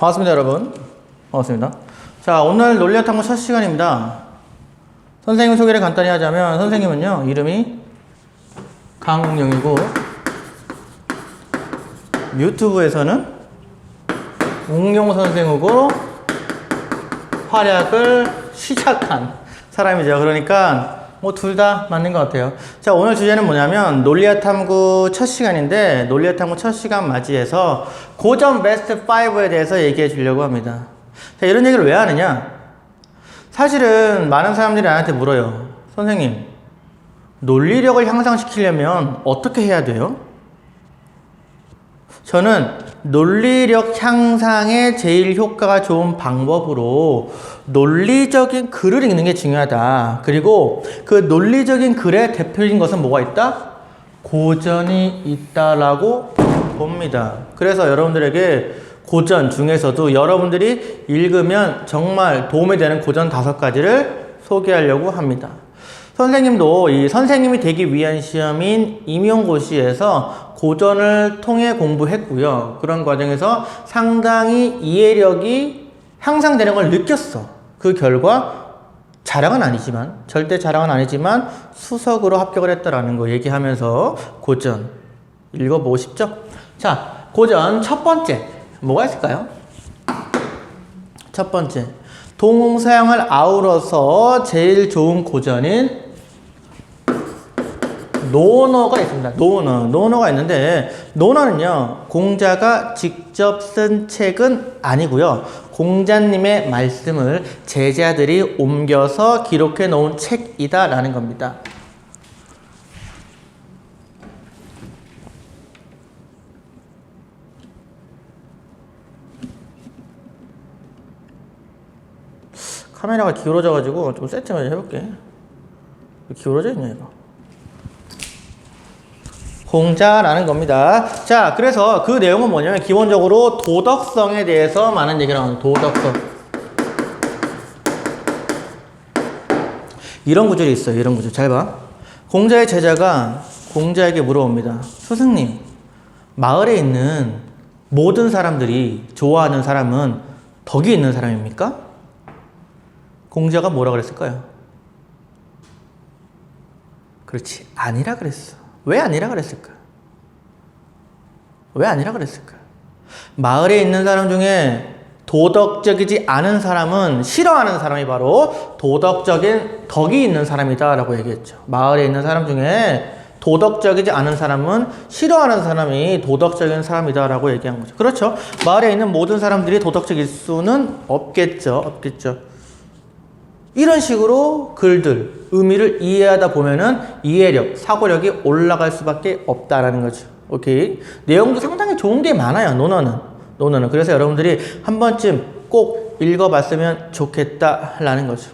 반갑습니다, 여러분. 반갑습니다. 자, 오늘 논리학 탐구 첫 시간입니다. 선생님 소개를 간단히 하자면, 선생님은요, 이름이 강웅영이고, 유튜브에서는 웅용 선생이고, 활약을 시작한 사람이죠. 그러니까, 뭐, 둘 다 맞는 것 같아요. 자, 오늘 주제는 뭐냐면, 논리학 탐구 첫 시간인데, 논리학 탐구 첫 시간 맞이해서 고전 베스트 5에 대해서 얘기해 주려고 합니다. 자, 이런 얘기를 왜 하느냐? 사실은 많은 사람들이 나한테 물어요. 선생님, 논리력을 향상시키려면 어떻게 해야 돼요? 저는 논리력 향상에 제일 효과가 좋은 방법으로 논리적인 글을 읽는 게 중요하다. 그리고 그 논리적인 글의 대표적인 것은 뭐가 있다? 고전이 있다라고 봅니다. 그래서 여러분들에게 고전 중에서도 여러분들이 읽으면 정말 도움이 되는 고전 다섯 가지를 소개하려고 합니다. 선생님도 이 선생님이 되기 위한 시험인 임용고시에서 고전을 통해 공부했고요. 그런 과정에서 상당히 이해력이 향상되는 걸 느꼈어. 그 결과 자랑은 아니지만 절대 자랑은 아니지만 수석으로 합격을 했다라는 거 얘기하면서 고전 읽어보고 싶죠? 자, 고전 첫 번째 뭐가 있을까요? 첫 번째 동서양을 아우러서 제일 좋은 고전인 논어가 있습니다. 논어. 논어가 있는데, 논어는요, 공자가 직접 쓴 책은 아니고요. 공자님의 말씀을 제자들이 옮겨서 기록해 놓은 책이다라는 겁니다. 카메라가 기울어져가지고 좀 세팅을 해볼게. 왜 기울어져 있냐, 이거. 공자라는 겁니다. 자, 그래서 그 내용은 뭐냐면 기본적으로 도덕성에 대해서 많은 얘기를 하는 도덕성. 이런 구절이 있어요. 이런 구절. 잘 봐. 공자의 제자가 공자에게 물어봅니다. 스승님, 마을에 있는 모든 사람들이 좋아하는 사람은 덕이 있는 사람입니까? 공자가 뭐라 그랬을까요? 그렇지. 아니라 그랬어. 왜 아니라 그랬을까? 왜 아니라 그랬을까? 마을에 있는 사람 중에 도덕적이지 않은 사람은 싫어하는 사람이 바로 도덕적인 덕이 있는 사람이다라고 얘기했죠. 마을에 있는 사람 중에 도덕적이지 않은 사람은 싫어하는 사람이 도덕적인 사람이다라고 얘기한 거죠. 그렇죠. 마을에 있는 모든 사람들이 도덕적일 수는 없겠죠. 없겠죠. 이런 식으로 글들, 의미를 이해하다 보면은 이해력, 사고력이 올라갈 수밖에 없다라는 거죠. 오케이. 내용도 상당히 좋은 게 많아요. 논어는. 논어는. 그래서 여러분들이 한 번쯤 꼭 읽어봤으면 좋겠다라는 거죠.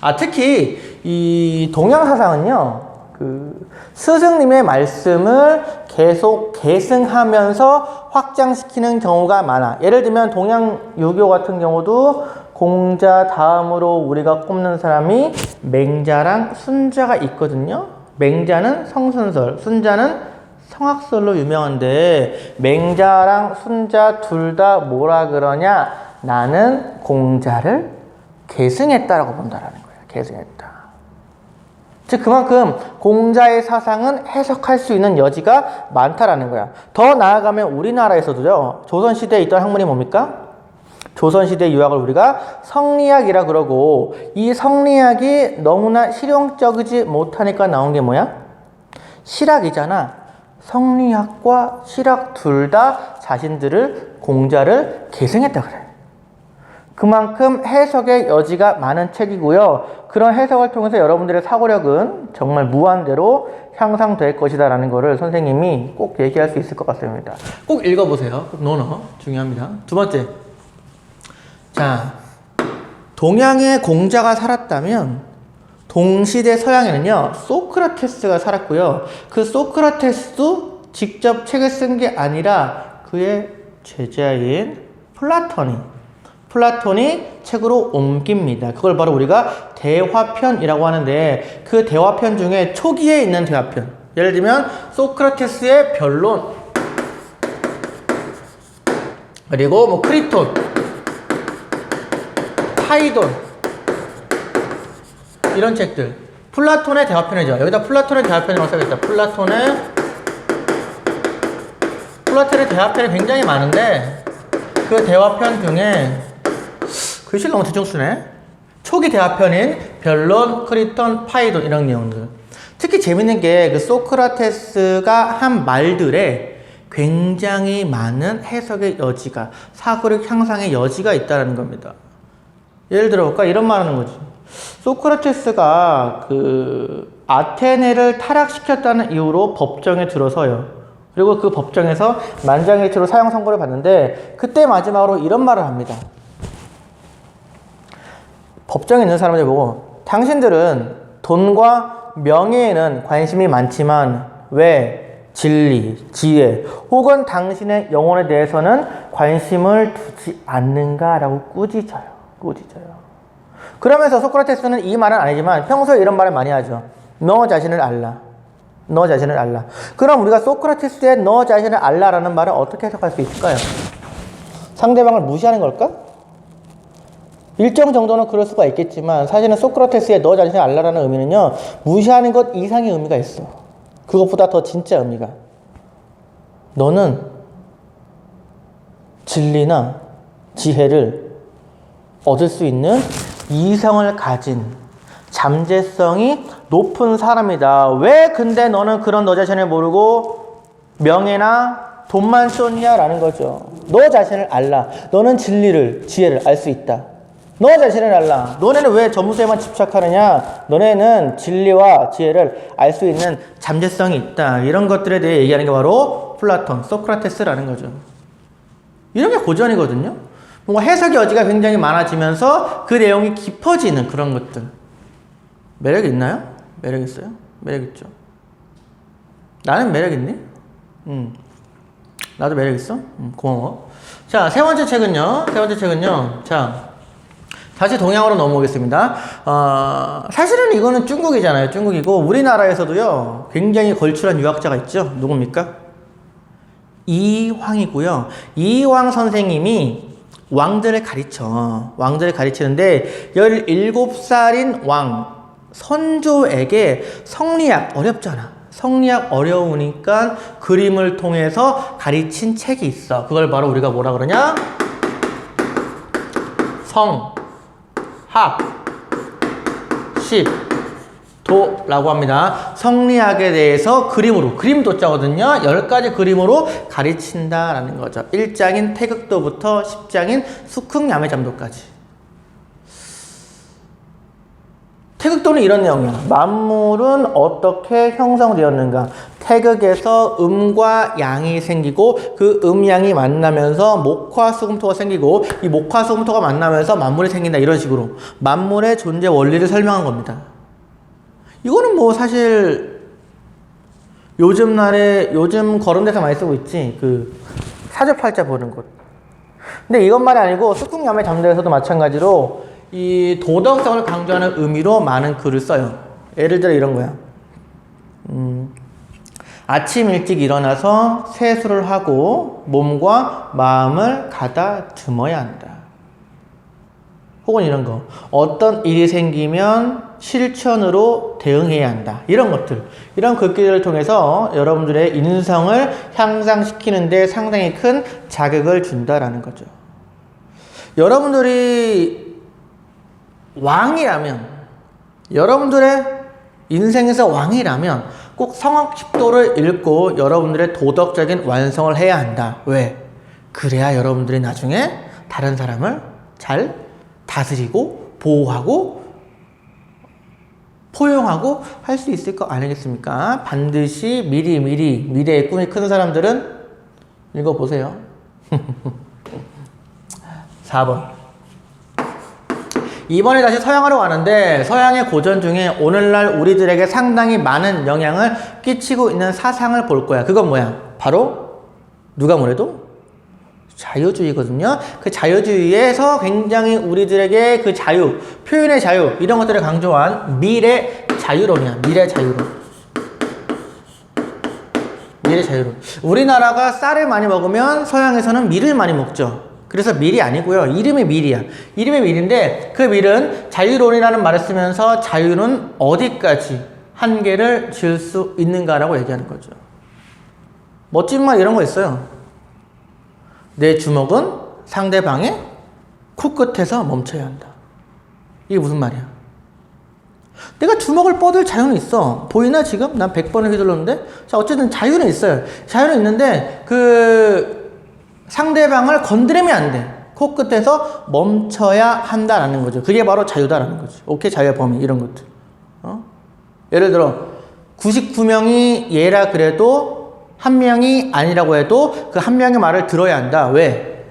아, 특히 이 동양사상은요, 그 스승님의 말씀을 계속 계승하면서 확장시키는 경우가 많아. 예를 들면 동양 유교 같은 경우도 공자 다음으로 우리가 꼽는 사람이 맹자랑 순자가 있거든요. 맹자는 성선설, 순자는 성악설로 유명한데 맹자랑 순자 둘 다 뭐라 그러냐? 나는 공자를 계승했다라고 본다라는 거예요. 계승했다. 즉 그만큼 공자의 사상은 해석할 수 있는 여지가 많다라는 거야. 더 나아가면 우리나라에서도요. 조선 시대에 있던 학문이 뭡니까? 조선시대 유학을 우리가 성리학이라 그러고 이 성리학이 너무나 실용적이지 못하니까 나온 게 뭐야? 실학이잖아. 성리학과 실학 둘 다 자신들을 공자를 계승했다 그래. 그만큼 해석의 여지가 많은 책이고요. 그런 해석을 통해서 여러분들의 사고력은 정말 무한대로 향상될 것이다 라는 것을 선생님이 꼭 얘기할 수 있을 것 같습니다. 꼭 읽어보세요. 논어 중요합니다. 두 번째. 자, 동양에 공자가 살았다면 동시대 서양에는요 소크라테스가 살았고요. 그 소크라테스도 직접 책을 쓴 게 아니라 그의 제자인 플라톤이 플라톤이 책으로 옮깁니다. 그걸 바로 우리가 대화편이라고 하는데 그 대화편 중에 초기에 있는 대화편. 예를 들면 소크라테스의 변론 그리고 뭐 크리톤 파이돈. 이런 책들. 플라톤의 대화편이죠 여기다 플라톤의 대화편이라고 써야겠다. 플라톤의 플라톤의 대화편이 굉장히 많은데 그 대화편 중에 글씨 너무 대충 쓰네. 초기 대화편인 변론, 크리톤, 파이돈 이런 내용들. 특히 재밌는 게 그 소크라테스가 한 말들에 굉장히 많은 해석의 여지가 사고력 향상의 여지가 있다는 겁니다. 예를 들어 볼까 이런 말 하는 거지. 소크라테스가 그 아테네를 타락시켰다는 이유로 법정에 들어서요. 그리고 그 법정에서 만장일치로 사형 선고를 받는데 그때 마지막으로 이런 말을 합니다. 법정에 있는 사람들 보고 당신들은 돈과 명예에는 관심이 많지만 왜 진리, 지혜 혹은 당신의 영혼에 대해서는 관심을 두지 않는가라고 꾸짖어요. 꾸짖어요. 그러면서 소크라테스는 이 말은 아니지만 평소에 이런 말을 많이 하죠. 너 자신을 알라. 너 자신을 알라. 그럼 우리가 소크라테스의 너 자신을 알라라는 말을 어떻게 해석할 수 있을까요? 상대방을 무시하는 걸까? 일정 정도는 그럴 수가 있겠지만 사실은 소크라테스의 너 자신을 알라라는 의미는요 무시하는 것 이상의 의미가 있어 그것보다 더 진짜 의미가 너는 진리나 지혜를 얻을 수 있는 이성을 가진 잠재성이 높은 사람이다 왜 근데 너는 그런 너 자신을 모르고 명예나 돈만 쫓냐라는 거죠 너 자신을 알라 너는 진리를 지혜를 알 수 있다 너 자신을 알라. 너네는 왜 점수에만 집착하느냐? 너네는 진리와 지혜를 알 수 있는 잠재성이 있다. 이런 것들에 대해 얘기하는 게 바로 플라톤, 소크라테스라는 거죠. 이런 게 고전이거든요. 뭔가 해석 여지가 굉장히 많아지면서 그 내용이 깊어지는 그런 것들. 매력 있나요? 매력 있어요? 매력 있죠. 나는 매력 있니? 응. 나도 매력 있어? 응, 고마워. 자, 세 번째 책은요. 세 번째 책은요. 자, 다시 동양으로 넘어오겠습니다. 어, 사실은 이거는 중국이잖아요. 중국이고 우리나라에서도요. 굉장히 걸출한 유학자가 있죠. 누굽니까? 이황이고요. 이황 선생님이 왕들을 가르쳐. 왕들을 가르치는데 17살인 왕 선조에게 성리학 어렵잖아. 성리학 어려우니까 그림을 통해서 가르친 책이 있어. 그걸 바로 우리가 뭐라 그러냐? 성 학, 십, 도라고 합니다. 성리학에 대해서 그림으로, 그림 도자거든요. 10가지 그림으로 가르친다라는 거죠. 1장인 태극도부터 10장인 수긍야매잠도까지. 태극도는 이런 내용이야. 만물은 어떻게 형성되었는가? 태극에서 음과 양이 생기고 그 음양이 만나면서 목화 수금토가 생기고 이 목화 수금토가 만나면서 만물이 생긴다 이런 식으로 만물의 존재 원리를 설명한 겁니다. 이거는 뭐 사실 요즘 날에 요즘 데서 많이 쓰고 있지 그 사주팔자 보는 곳. 근데 이것만이 아니고 수풍야매 잠대에서도 마찬가지로 이 도덕성을 강조하는 의미로 많은 글을 써요. 예를 들어 이런 거야. 음, 아침 일찍 일어나서 세수를 하고 몸과 마음을 가다듬어야 한다. 혹은 이런 거. 어떤 일이 생기면 실천으로 대응해야 한다. 이런 것들. 이런 글귀를 통해서 여러분들의 인성을 향상시키는데 상당히 큰 자극을 준다라는 거죠. 여러분들이 왕이라면, 여러분들의 인생에서 왕이라면 꼭 성악십도를 읽고 여러분들의 도덕적인 완성을 해야 한다. 왜? 그래야 여러분들이 나중에 다른 사람을 잘 다스리고 보호하고 포용하고 할 수 있을 거 아니겠습니까? 반드시 미리 미리 미래의 꿈이 큰 사람들은 읽어보세요. 4번. 이번에 다시 서양으로 가는데 서양의 고전 중에 오늘날 우리들에게 상당히 많은 영향을 끼치고 있는 사상을 볼 거야. 그건 뭐야? 바로 누가 뭐래도 자유주의거든요. 그 자유주의에서 굉장히 우리들에게 그 자유, 표현의 자유 이런 것들을 강조한 미래 자유론이야. 미래 자유론. 미래 자유론. 우리나라가 쌀을 많이 먹으면 서양에서는 밀을 많이 먹죠. 그래서 밀이 아니고요. 이름이 밀이야. 이름이 밀인데 그 밀은 자유론이라는 말을 쓰면서 자유는 어디까지 한계를 지을 수 있는가라고 얘기하는 거죠. 멋진 말 이런 거 있어요. 내 주먹은 상대방의 코끝에서 멈춰야 한다. 이게 무슨 말이야? 내가 주먹을 뻗을 자유는 있어. 보이나 지금? 난 100번을 휘둘렀는데? 자, 어쨌든 자유는 있어요. 자유는 있는데, 그, 상대방을 건드리면 안 돼. 코끝에서 멈춰야 한다라는 거죠. 그게 바로 자유다라는 거죠. 오케이, 자유의 범위, 이런 것들. 어? 예를 들어, 99명이 얘라 그래도 한 명이 아니라고 해도 그 한 명의 말을 들어야 한다. 왜?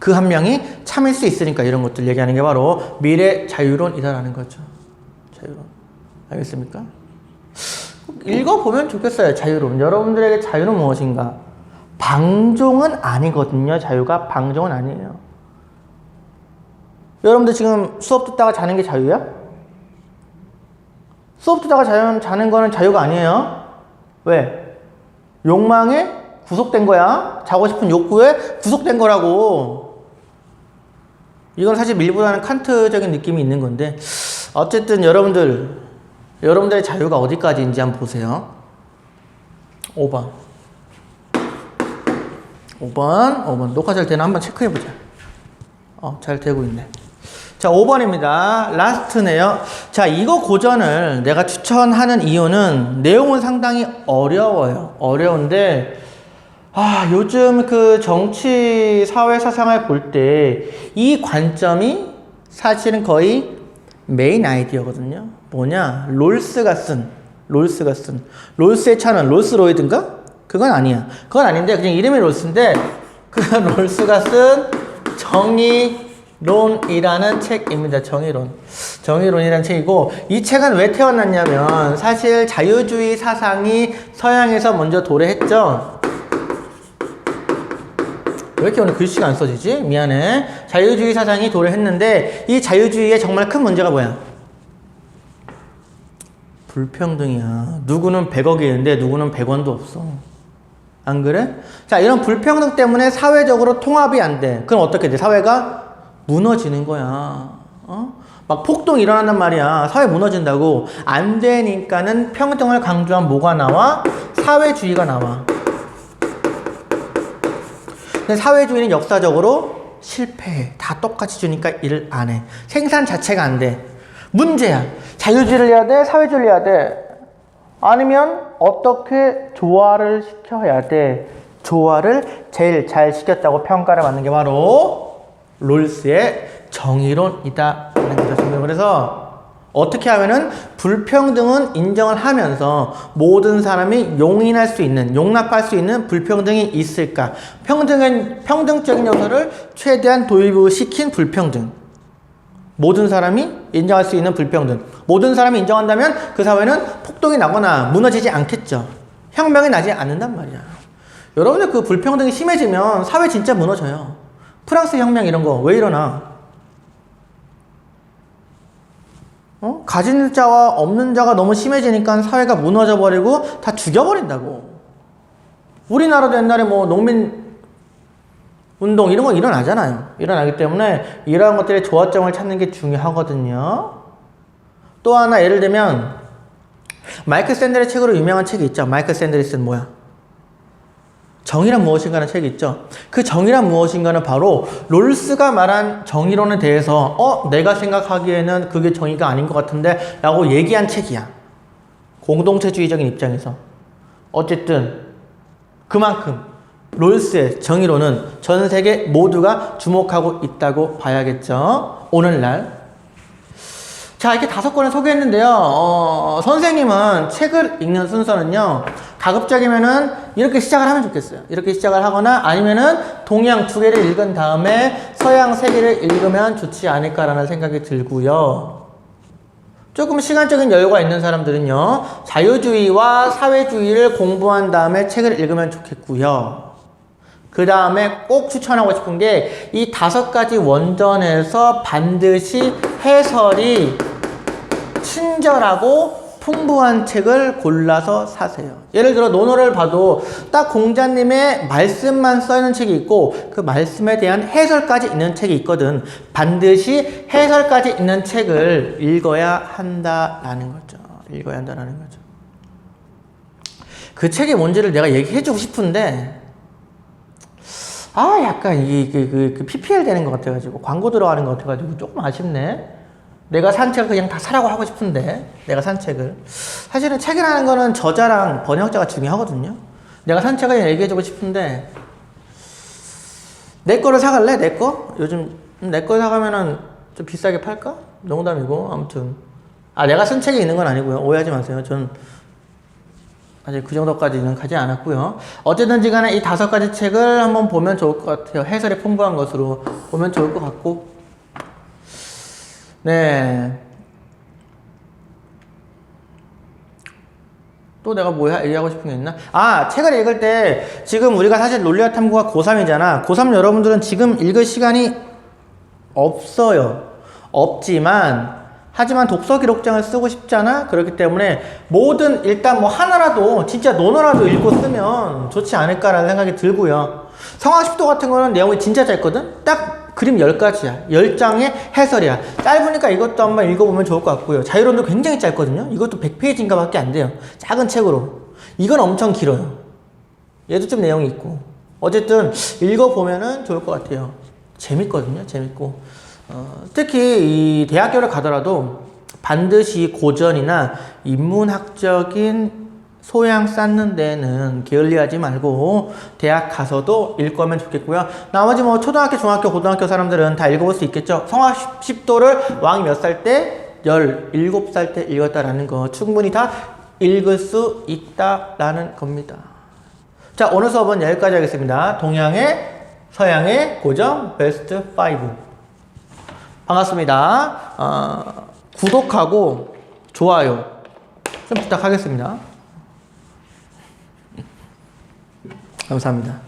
그 한 명이 참을 수 있으니까 이런 것들 얘기하는 게 바로 미래 자유론이다라는 거죠. 자유론. 알겠습니까? 꼭 읽어보면 좋겠어요. 자유론. 여러분들에게 자유는 무엇인가? 방종은 아니거든요. 자유가 방종은 아니에요. 여러분들 지금 수업 듣다가 자는 게 자유야? 수업 듣다가 자는 거는 자유가 아니에요. 왜? 욕망에 구속된 거야. 자고 싶은 욕구에 구속된 거라고. 이건 사실 밀보다는 칸트적인 느낌이 있는 건데 어쨌든 여러분들 여러분들의 자유가 어디까지인지 한번 보세요. 5번 5번 5번 녹화 잘 되나 한번 체크해 보자. 어, 잘 되고 있네. 자, 5번입니다. 라스트네요. 자, 이거 고전을 내가 추천하는 이유는 내용은 상당히 어려워요. 어려운데 아, 요즘 그 정치 사회 사상을 볼 때 이 관점이 사실은 거의 메인 아이디어거든요. 뭐냐? 롤스가 쓴, 롤스가 쓴. 롤스의 차는 롤스로이드인가? 그건 아니야. 그건 아닌데, 그냥 이름이 롤스인데, 그 롤스가 쓴 정의 론이라는 책입니다. 정의론. 정의론이라는 책이고, 이 책은 왜 태어났냐면, 사실 자유주의 사상이 서양에서 먼저 도래했죠. 왜 이렇게 오늘 글씨가 안 써지지? 미안해. 자유주의 사상이 도래했는데 이 자유주의의 정말 큰 문제가 뭐야? 불평등이야. 누구는 100억이 있는데 누구는 100원도 없어. 안 그래? 자, 이런 불평등 때문에 사회적으로 통합이 안 돼. 그럼 어떻게 돼? 사회가 무너지는 거야. 어? 막 폭동이 일어난단 말이야. 사회 무너진다고. 안 되니까는 평등을 강조한 뭐가 나와? 사회주의가 나와. 근데 사회주의는 역사적으로 실패해. 다 똑같이 주니까 일을 안 해. 생산 자체가 안 돼. 문제야. 자유주의를 해야 돼? 사회주의를 해야 돼? 아니면 어떻게 조화를 시켜야 돼? 조화를 제일 잘 시켰다고 평가를 받는 게 바로 롤스의 정의론이다. 라는 거죠. 그래서 어떻게 하면은 불평등은 인정을 하면서 모든 사람이 용인할 수 있는, 용납할 수 있는 불평등이 있을까? 평등은, 평등적인 요소를 최대한 도입시킨 불평등. 모든 사람이 인정할 수 있는 불평등. 모든 사람이 인정한다면 그 사회는 폭동이 나거나 무너지지 않겠죠. 혁명이 나지 않는단 말이야. 여러분들 그 불평등이 심해지면 사회 진짜 무너져요. 프랑스 혁명 이런 거 왜 일어나? 어? 가진 자와 없는 자가 너무 심해지니까 사회가 무너져 버리고 다 죽여버린다고. 우리나라도 옛날에 뭐 농민 운동 이런 거 일어나잖아요. 일어나기 때문에 이러한 것들의 조화점을 찾는 게 중요하거든요. 또 하나 예를 들면 마이클 샌델의 책으로 유명한 책이 있죠. 마이클 샌델이 쓴 뭐야? 정의란 무엇인가는 책이 있죠. 그 정의란 무엇인가는 바로 롤스가 말한 정의론에 대해서 어 내가 생각하기에는 그게 정의가 아닌 것 같은데 라고 얘기한 책이야. 공동체주의적인 입장에서. 어쨌든 그만큼 롤스의 정의론은 전 세계 모두가 주목하고 있다고 봐야겠죠. 오늘날. 자, 이렇게 다섯 권을 소개했는데요. 어, 선생님은 책을 읽는 순서는요. 가급적이면은 이렇게 시작을 하면 좋겠어요. 이렇게 시작을 하거나 아니면은 동양 두 개를 읽은 다음에 서양 세 개를 읽으면 좋지 않을까라는 생각이 들고요. 조금 시간적인 여유가 있는 사람들은요. 자유주의와 사회주의를 공부한 다음에 책을 읽으면 좋겠고요. 그 다음에 꼭 추천하고 싶은 게 이 다섯 가지 원전에서 반드시 해설이 친절하고 풍부한 책을 골라서 사세요. 예를 들어 논어를 봐도 딱 공자님의 말씀만 써있는 책이 있고 그 말씀에 대한 해설까지 있는 책이 있거든. 반드시 해설까지 있는 책을 읽어야 한다라는 거죠. 읽어야 한다라는 거죠. 그 책이 뭔지를 내가 얘기해주고 싶은데 아 약간 이그 그, 그 PPL 되는 것 같아가지고 광고 들어가는 것 같아가지고 조금 아쉽네. 내가 산 책을 그냥 다 사라고 하고 싶은데 내가 산 책을 사실은 책이라는 거는 저자랑 번역자가 중요하거든요. 내가 산 책을 얘기해주고 싶은데 내 거를 사갈래? 내 거? 요즘 내 거 사가면은 좀 비싸게 팔까? 농담이고 아무튼 아 내가 쓴 책이 있는 건 아니고요. 오해하지 마세요. 전 아직 그 정도까지는 가지 않았고요. 어쨌든지 간에 이 다섯 가지 책을 한번 보면 좋을 것 같아요. 해설이 풍부한 것으로 보면 좋을 것 같고. 네. 또 내가 뭐 하- 얘기하고 싶은 게 있나? 아, 책을 읽을 때 지금 우리가 사실 논리학 탐구가 고3이잖아. 고3 여러분들은 지금 읽을 시간이 없어요. 없지만 하지만 독서 기록장을 쓰고 싶잖아. 그렇기 때문에 뭐든 일단 뭐 하나라도 진짜 논어라도 읽고 쓰면 좋지 않을까라는 생각이 들고요. 성악십도 같은 거는 내용이 진짜 짧거든. 딱 그림 10가지야. 10장의 해설이야. 짧으니까 이것도 한번 읽어보면 좋을 것 같고요. 자유론도 굉장히 짧거든요. 이것도 100페이지인가 밖에 안 돼요. 작은 책으로. 이건 엄청 길어요. 얘도 좀 내용이 있고. 어쨌든 읽어보면은 좋을 것 같아요. 재밌거든요. 재밌고. 어, 특히 이 대학교를 가더라도 반드시 고전이나 인문학적인 소양 쌓는 데는 게을리하지 말고 대학 가서도 읽으면 좋겠고요. 나머지 뭐 초등학교, 중학교, 고등학교 사람들은 다 읽어볼 수 있겠죠. 성악 10도를 왕이 몇 살 때? 17살 때 읽었다라는 거 충분히 다 읽을 수 있다라는 겁니다. 자, 오늘 수업은 여기까지 하겠습니다. 동양의, 서양의 고전 베스트 5. 반갑습니다. 어, 구독하고 좋아요 좀 부탁하겠습니다. 감사합니다.